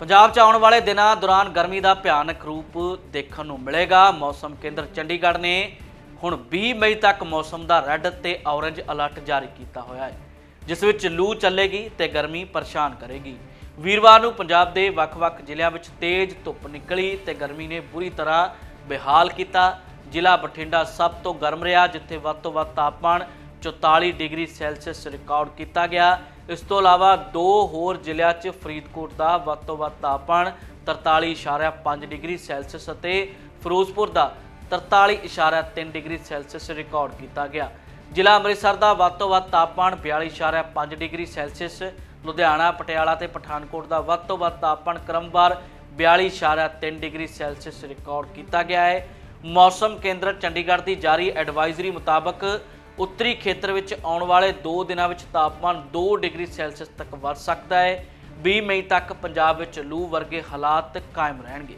ਪੰਜਾਬ 'ਚ ਆਉਣ ਵਾਲੇ ਦਿਨਾਂ ਦੌਰਾਨ ਗਰਮੀ ਦਾ ਭਿਆਨਕ ਰੂਪ ਦੇਖਣ ਨੂੰ ਮਿਲੇਗਾ। ਮੌਸਮ ਕੇਂਦਰ ਚੰਡੀਗੜ੍ਹ ਨੇ ਹੁਣ 20 ਮਈ ਤੱਕ ਮੌਸਮ ਦਾ ਰੈੱਡ ਤੇ ਔਰੇਂਜ ਅਲਰਟ ਜਾਰੀ ਕੀਤਾ ਹੋਇਆ ਹੈ, ਜਿਸ ਵਿੱਚ ਲੂ ਚੱਲੇਗੀ ਤੇ ਗਰਮੀ ਪਰੇਸ਼ਾਨ ਕਰੇਗੀ। ਵੀਰਵਾਰ ਨੂੰ ਪੰਜਾਬ ਦੇ ਵੱਖ-ਵੱਖ ਜ਼ਿਲ੍ਹਿਆਂ ਵਿੱਚ ਤੇਜ਼ ਧੁੱਪ ਨਿਕਲੀ ਤੇ ਗਰਮੀ ਨੇ ਬੁਰੀ ਤਰ੍ਹਾਂ ਬੇਹਾਲ ਕੀਤਾ। ਜ਼ਿਲ੍ਹਾ ਬਠਿੰਡਾ ਸਭ ਤੋਂ ਗਰਮ ਰਿਹਾ, ਜਿੱਥੇ ਵੱਧ ਤੋਂ ਵੱਧ ਤਾਪਮਾਨ 44 ਡਿਗਰੀ ਸੈਲਸੀਅਸ ਰਿਕਾਰਡ ਕੀਤਾ ਗਿਆ। ਇਸ ਤੋਂ ਇਲਾਵਾ ਦੋ ਹੋਰ ਜ਼ਿਲ੍ਹਿਆਂ 'ਚ ਫਰੀਦਕੋਟ ਦਾ ਵੱਧ ਤੋਂ ਵੱਧ ਤਾਪਮਾਨ 43.5 ਡਿਗਰੀ ਸੈਲਸੀਅਸ ਅਤੇ ਫਿਰੋਜ਼ਪੁਰ ਦਾ 43.3 ਡਿਗਰੀ ਸੈਲਸੀਅਸ ਰਿਕਾਰਡ ਕੀਤਾ ਗਿਆ। ਜ਼ਿਲ੍ਹਾ ਅੰਮ੍ਰਿਤਸਰ ਦਾ ਵੱਧ ਤੋਂ ਵੱਧ ਤਾਪਮਾਨ 42.5 ਡਿਗਰੀ ਸੈਲਸੀਅਸ, ਲੁਧਿਆਣਾ, ਪਟਿਆਲਾ ਤੇ ਪਠਾਨਕੋਟ ਦਾ ਵੱਧ ਤੋਂ ਵੱਧ ਤਾਪਮਾਨ ਕ੍ਰਮਵਾਰ 42.3 ਡਿਗਰੀ ਸੈਲਸੀਅਸ ਰਿਕਾਰਡ ਕੀਤਾ ਗਿਆ ਹੈ। ਮੌਸਮ ਕੇਂਦਰ ਚੰਡੀਗੜ੍ਹ ਦੀ ਜਾਰੀ ਐਡਵਾਈਜ਼ਰੀ ਮੁਤਾਬਕ ਉੱਤਰੀ ਖੇਤਰ ਵਿੱਚ ਆਉਣ ਵਾਲੇ 2 ਦਿਨਾਂ ਵਿੱਚ ਤਾਪਮਾਨ 2 ਡਿਗਰੀ ਸੈਲਸੀਅਸ ਤੱਕ ਵੱਧ ਸਕਦਾ ਹੈ। 20 ਮਈ ਤੱਕ ਪੰਜਾਬ ਵਿੱਚ ਲੂ ਵਰਗੇ ਹਾਲਾਤ ਕਾਇਮ ਰਹਿਣਗੇ।